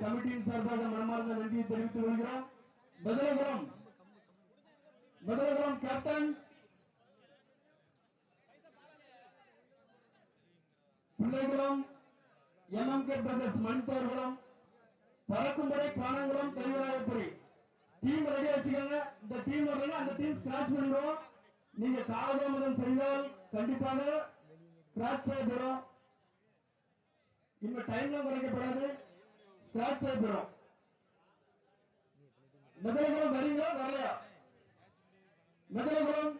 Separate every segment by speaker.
Speaker 1: கமிட்டியின் சார்பாக மனமார்ந்த நன்றியை தெரிவித்துக் கொள்கிறோம். Pathilapuram Pathilapuram captain Pillaikulam MMK brothers மணித்தோர்களும் பறக்கும்படை பானங்குளம் கைவராயப்புரி டீம் ரெடி வச்சுக்கோங்க. இந்த டீம் வரல அந்த டீம் ஸ்கிராச் பண்ணிடுவோம். நீங்க காலதாமதம் செய்தால் கண்டிப்பாக கிராச் செய்யப்படும் இன்னும் டைம்லாம் குறைக்கப்படாது. ஸ்கிராச் செய்யப்படும் மெதலகுளம் வரீங்களா வரலையா மெதலகுளம்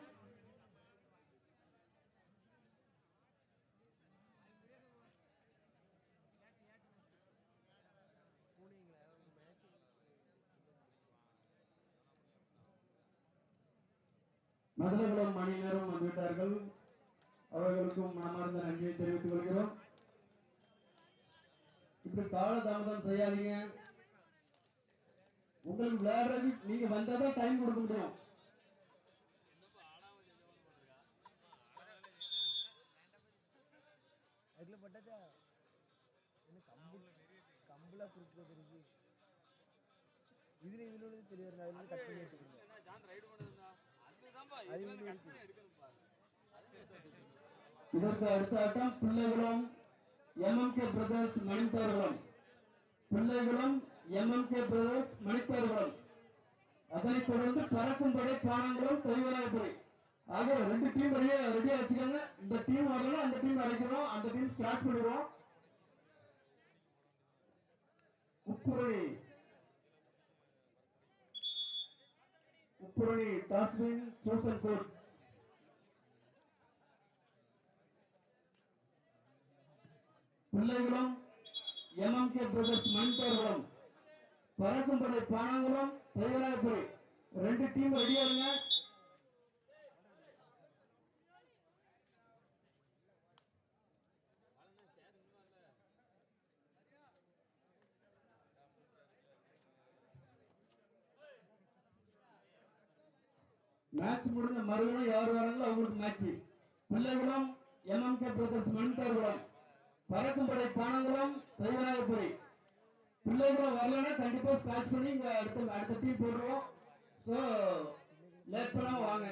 Speaker 1: மதுரகுளம் மணி நேரம் வந்துவிட்டார்கள். அவர்களுக்கும் மனமார்ந்த நன்றியை தெரிவித்துக் கொள்கிறோம். இப்படி கால தாமதம் செய்யாதீங்க உங்களுக்கு விளையாடுறது நீங்க வந்தாதான் டைம் கொடுக்க முடியும்.
Speaker 2: அதுக்குள்ள பட்டாச்சா கம்பு கம்புலா குறுக்கு இருக்கு இதுல இதுல உள்ளது தெரிய வருது அதுல கட் பண்ணி எடுத்துக்கணும் அது உள்ள இருக்கு
Speaker 1: இதற்கு அடுத்த ஆட்டம் பிள்ளைகுளம் எம்எம்கே பிரதர்ஸ் மணித்தோர்களும் பிள்ளைகுளம் எம்எம்கே பிரதர்ஸ் மணித்தோர்களும் அதனைத் தொடர்ந்து பறக்கும்படை பானங்குளம் தொய்வராயபுரி ஆக ரெண்டு டீம் ரெடியா ரெடியா வச்சுக்கோங்க இந்த டீம் வரலாம் அந்த டீம் அழைக்கிறோம் அந்த டீம் ஸ்கிராச் பண்ணிடுவோம். உப்புரணி உப்புரணி டாஸ்மின் சோசல் கோட் பிள்ளைகளும் எம்எம்கே பிரதர்ஸ் மணித்தர்களும் பறக்கும் படை பானங்குளம் தைவராயபுரி. ரெண்டு டீம் ரெடியா இருங்க. மேட்ச் முடிஞ்ச மறுபடியும் யார் வராங்களோ அவங்களுக்கு மேட்ச் பிள்ளைகுளம் எம்எம்கே பிரதர்ஸ் மணித்தோர்களும் பறக்கும்படை பானங்குளம் பிள்ளை கூட வரலன்னா கண்டிப்பா ஸ்கிராச் பண்ணி இங்க அடுத்த அடுத்த டீம் போடுறோம் ஸோ லேட் பண்ணாம வாங்க.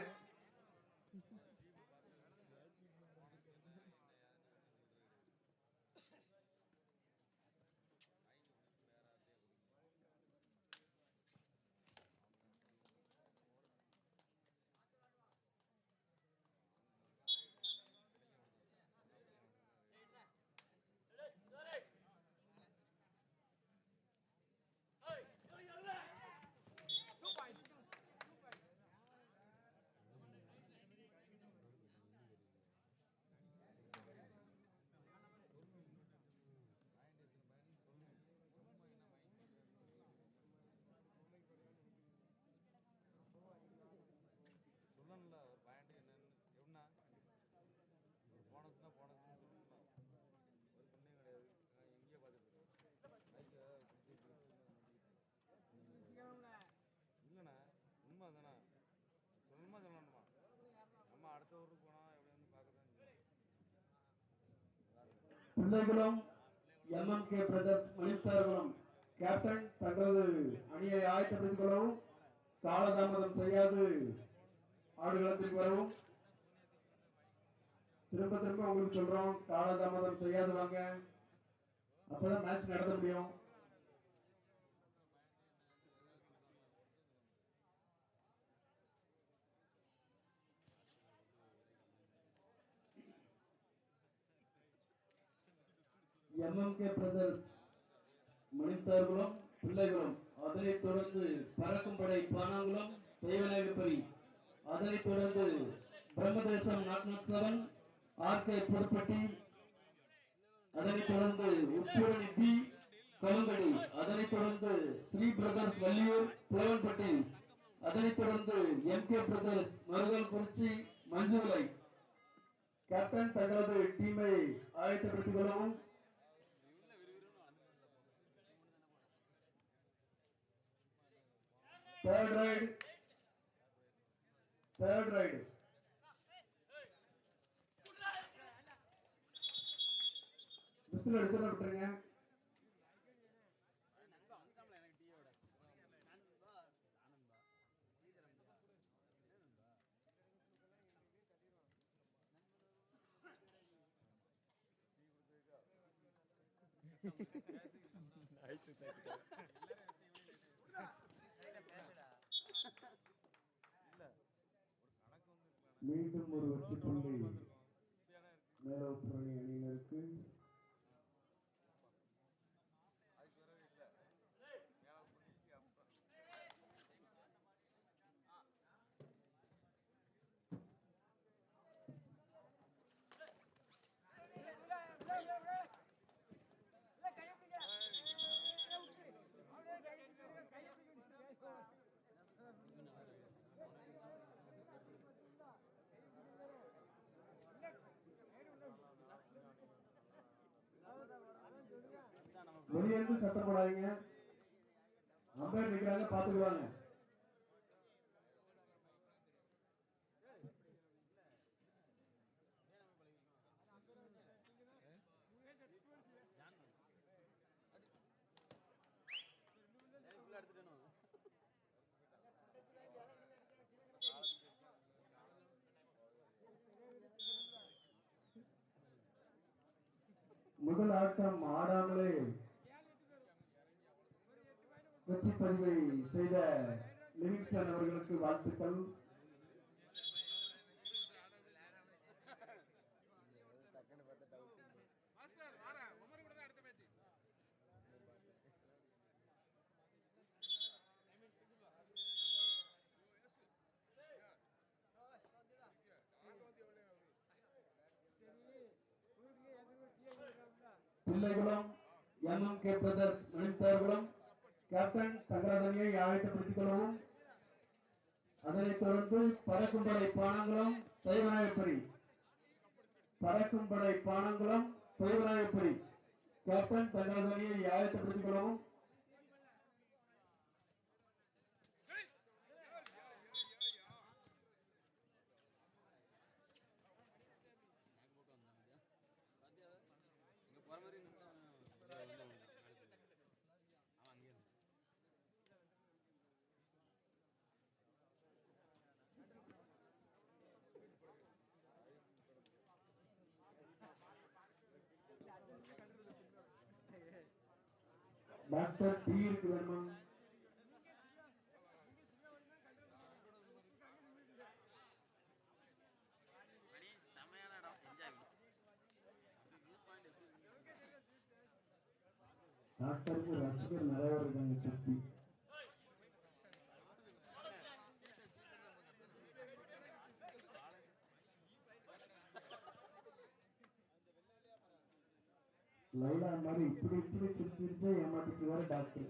Speaker 1: பிள்ளைகுளம் எம்எம்கே பிரதர்ஸ் மணித்தார்களும் கேப்டன் தங்களது அணியை ஆயத்தப்படுத்திக் கொள்ளவும் காலதாமதம் செய்யாது. ஆடுகளத்துக்கு வரவும். திரும்ப திரும்ப உங்களுக்கு சொல்றோம் காலதாமதம் செய்யாது வாங்க. அப்பதான் மேட்ச் நடத்த முடியும். எம்எம்கே பிரதர்ஸ் மணித்தார்களும் பிள்ளைகளும். அதனைத் தொடர்ந்து பறக்கும் படை பானாங்குளம் தெய்வநாயகப்பரி அதனைத் தொடர்ந்து பிரம்மதேசம் நாட்நாத் நாட் செவன் ஆர்கே புதுப்பட்டி. அதனைத் தொடர்ந்து உப்பூரணி பி கலுங்கடி அதனைத் தொடர்ந்து ஸ்ரீ பிரதர்ஸ் வள்ளியூர் புலவன்பட்டி. அதனைத் தொடர்ந்து M K brothers Marugal Kurichi Manjuvilai. Captain தங்களது டீமை ஆயத்தப்படுத்திக் கொள்ளவும் third ride third ride மிஸ்ல எடுத்துட்டு விட்டுருங்க nice, thank you. மீண்டும் ஒரு வெற்றி புள்ளி. மேலோட்டுரணி அணியினருக்கு வெளியேந்து சத்தம் போடாதீங்க. அம்பையர் நிற்கிறாங்க பார்த்துக்குவாங்க. முதல் ஆட்டம் ஆடாமலே வெற்றி பதிவை செய்த லிவிங்ஸ்டன் அவர்களுக்கு வாழ்த்துக்கள்.
Speaker 2: டக்குன்னு
Speaker 1: M M K brothers Manitharkulam captain தங்கராதனியை ஆயத்தப்படுத்திக் கொள்ளவும் அதனைத் தொடர்ந்து பறக்கும்படை பானங்குளம் தெய்வநாயப்பரி பறக்கும்படை பானங்குளம் தெய்வநாயப்பரி கேப்டன் தங்கராதனியை ஆயத்தப்படுத்திக் கொள்ளவும் டாக்டர் டி இருக்கு வேணுமா டாக்டருக்கு ரசிகர் நிறைய இருக்காங்க சுத்தி. லைலா மாதிரி இப்படி இப்படி சிரிச்சிருச்சா ஏமாத்திட்டு வர டாக்டர்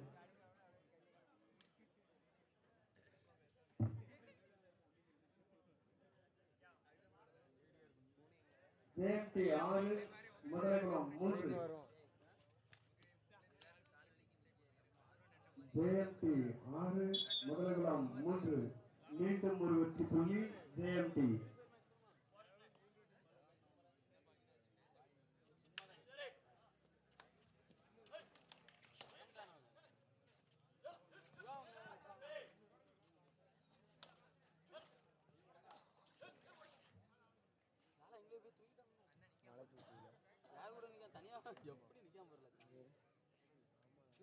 Speaker 1: சேஃப்டி ஆறு முதலகுளம் மூன்று.
Speaker 2: வரும்
Speaker 1: ஆறு முதலகுளம் மூன்று. மீண்டும் ஒரு வெற்றி புள்ளி ஜேஎம்டி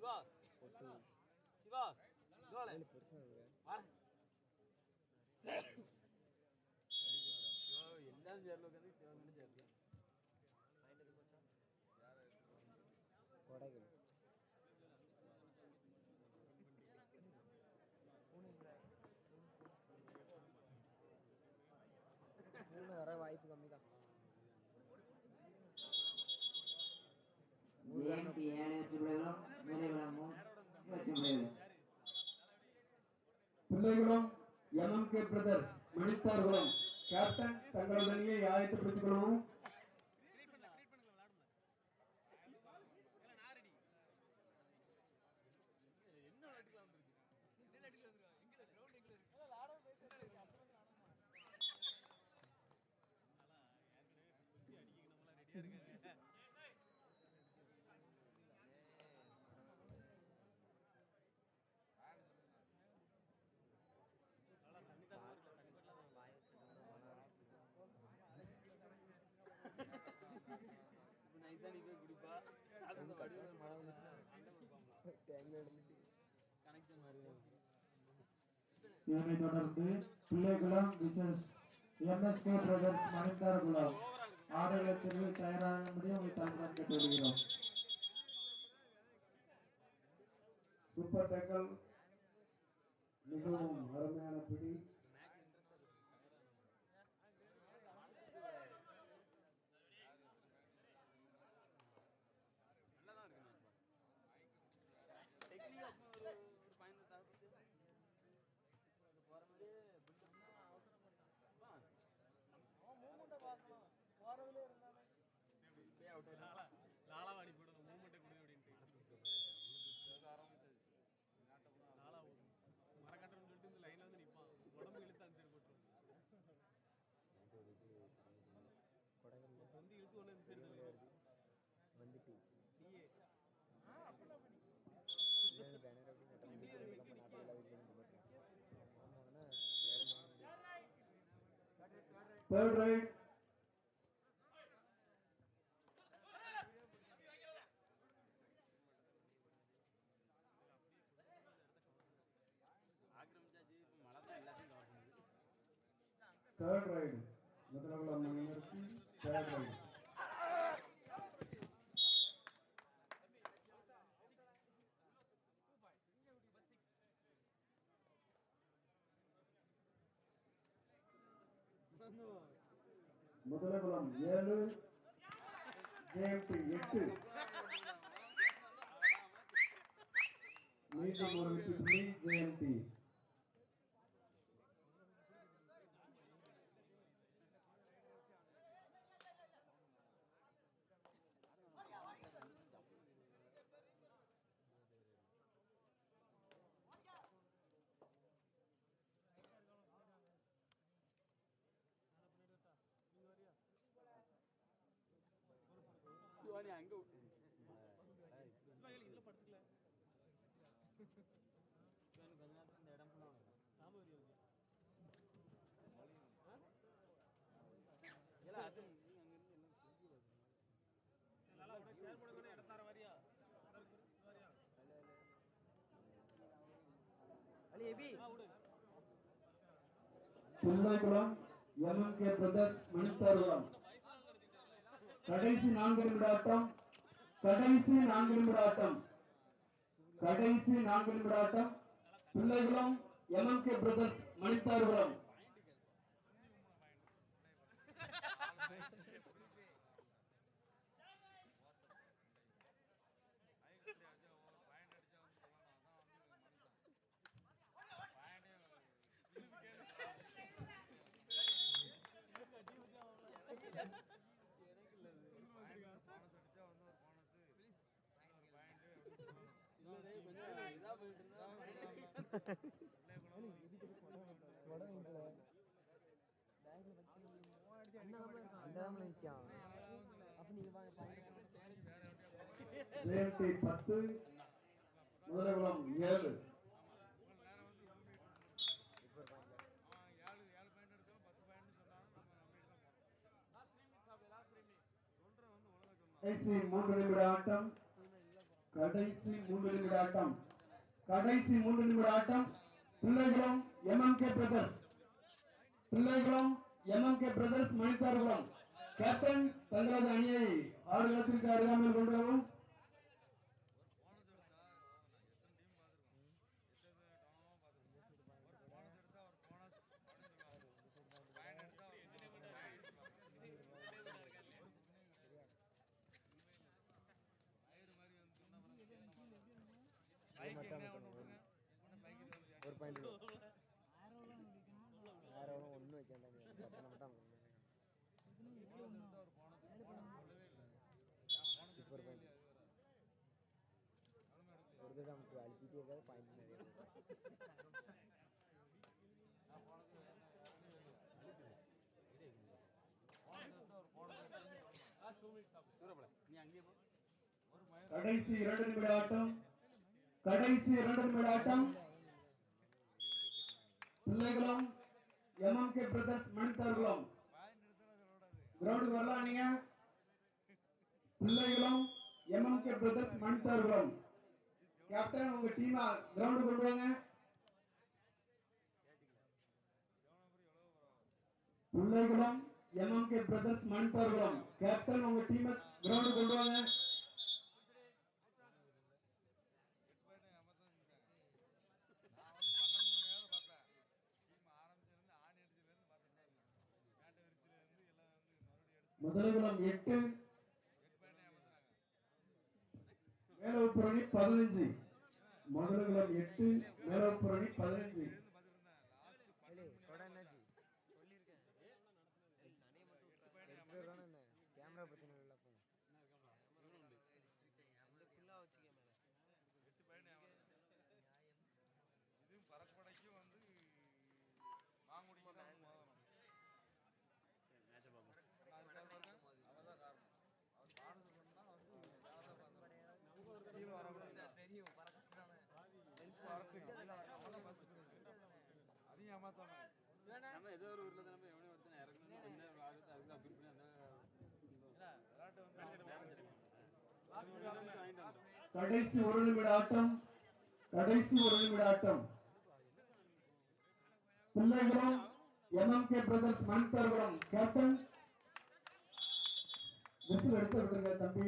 Speaker 3: சிவா சிவா எல்லாரும் சேர்ல
Speaker 2: கொடைகள். மூணு வர வாய்ப்பு கம்மி தான்
Speaker 4: ஜேஎம்பி ஏழு வெற்றி பிள்ளைகளும் மேலைகுளம் மூணு Pillaikulam
Speaker 1: MMK brothers Manitharkulam captain தங்களது அணியை ஆயத்தப்படுத்திக் கொள்ளவும்
Speaker 3: இப்ப போய் குடிப்பா. அது
Speaker 2: கடுகு மழை டேங்க் எடுத்துட்டு
Speaker 1: இதனைத் தொடர்ந்து Pillaikulam versus MSK brothers Manitharkulam ஆடுகளத்திற்கு தயாராகும்படி உங்களை தன்முடன் கேட்டுவிடுகிறோம் சூப்பர் டேக்கல் மிகவும் அருமையான பிடி.
Speaker 2: ஆமாண்ணா வேற
Speaker 1: third raid third raid Muthalakulam Maniyarasi third raid Muthalakulam ஏழு ஜேஎம்டி எட்டு. மீண்டும் ஒரு விட்டு புள்ளி ஜேஎம்டி.
Speaker 2: அலி எபி
Speaker 1: பிள்ளைகுளம் எம்எம்கே பிரதர்ஸ் மணித்தாருளம் கடைசி நான்கு நிமிட ஆட்டம் கடைசி நான்கு நிமிட ஆட்டம் கடைசி நான்கு நிமிட ஆட்டம் பிள்ளைகுளம் எம்எம்கே பிரதர்ஸ் மணித்தாருளம் பத்து முதலகுளம் ஏழு. கடைசி மூன்று நிமிட ஆட்டம் கடைசி மூன்று நிமிட ஆட்டம். கடைசி மூன்று நிமிட ஆட்டம். Pillaikulam MMK brothers Pillaikulam MMK brothers Manitharkulam. Captain தங்களது அணியை ஆறு அருகாமையில் கொண்டு வரவும்
Speaker 2: ஒரு பாயிண்ட் ஒரு தடவை நமக்கு அழுத்திட்டே இருக்காது பாயிண்ட் நிறைய
Speaker 1: கடைசி இரண்டு நிமிட ஆட்டம். கடைசி இரண்டு நிமிட ஆட்டம். பிள்ளைகளும் எம்எம்கே பிரதர்ஸ் மணித்தவர்களும் கிரவுண்டுக்கு வரலாம் நீங்க. பிள்ளைகளும் எம்என்கே பிரதர்ஸ் மணித்தார்குளம் கேப்டன் உங்க டீமா கிரவுண்ட் கொண்டு வாங்க. பிள்ளைகளும் எம்எம்கே பிரதர்ஸ் மணிப்பார்குளம் கேப்டன் உங்க டீமை கிரவுண்ட் கொண்டு வாங்க. முதலைகுளம் எட்டு மேலப்புரணி பதினஞ்சு முதலைகுளம் எட்டு மேலப்புரணி பதினஞ்சு
Speaker 3: ஏமாத்தாம
Speaker 5: நம்ம ஏதோ ஒரு ஊர்ல தான் நம்ம எவனோ ஒருத்தன் இறங்கணும் கொஞ்ச நேரம் ஆகுது அதுக்கு அப்படி இப்படி அந்த
Speaker 3: விளையாட்டு வந்து
Speaker 5: வாங்கிட்டு வந்தோம்
Speaker 1: கடைசி ஒரு நிமிட ஆட்டம். கடைசி ஒரு நிமிட ஆட்டம். Pillaikulam MMK brothers மணிப்பார்குளம் captain whistle அடிச்சு விட்டுருங்க தம்பி.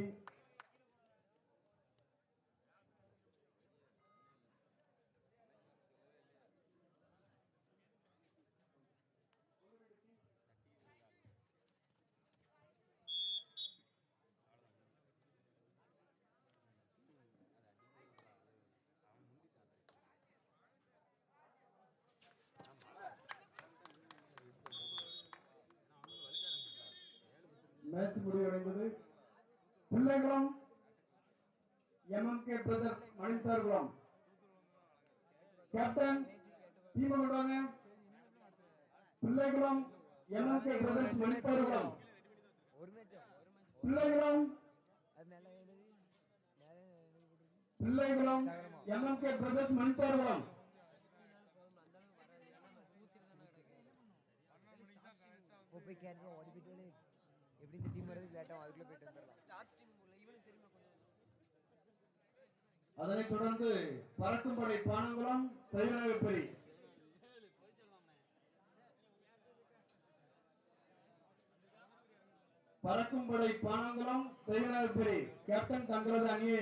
Speaker 1: மேட்ச் முடிவடைந்தது. Pillaikulam MMK brothers Manitharkulam. Captain team கொண்டு வாங்க Pillaikulam MMK brothers Manitharkulam. Pillaikulam Pillaikulam MMK brothers மணித்தார்குளம்.
Speaker 2: இப்போ போய் கேட்டு ஓடி இந்த டீம் வரதுக்கு லேட்டாகும் அதுக்குள்ளே போயிட்டு வந்துடலாம்.
Speaker 1: அதனைத் தொடர்ந்து பறக்கும் படை பானங்குளம் தைவனகப்பரி பறக்கும் படை பானங்குளம் தைவனகப்பரி கேப்டன் தங்களது அணியை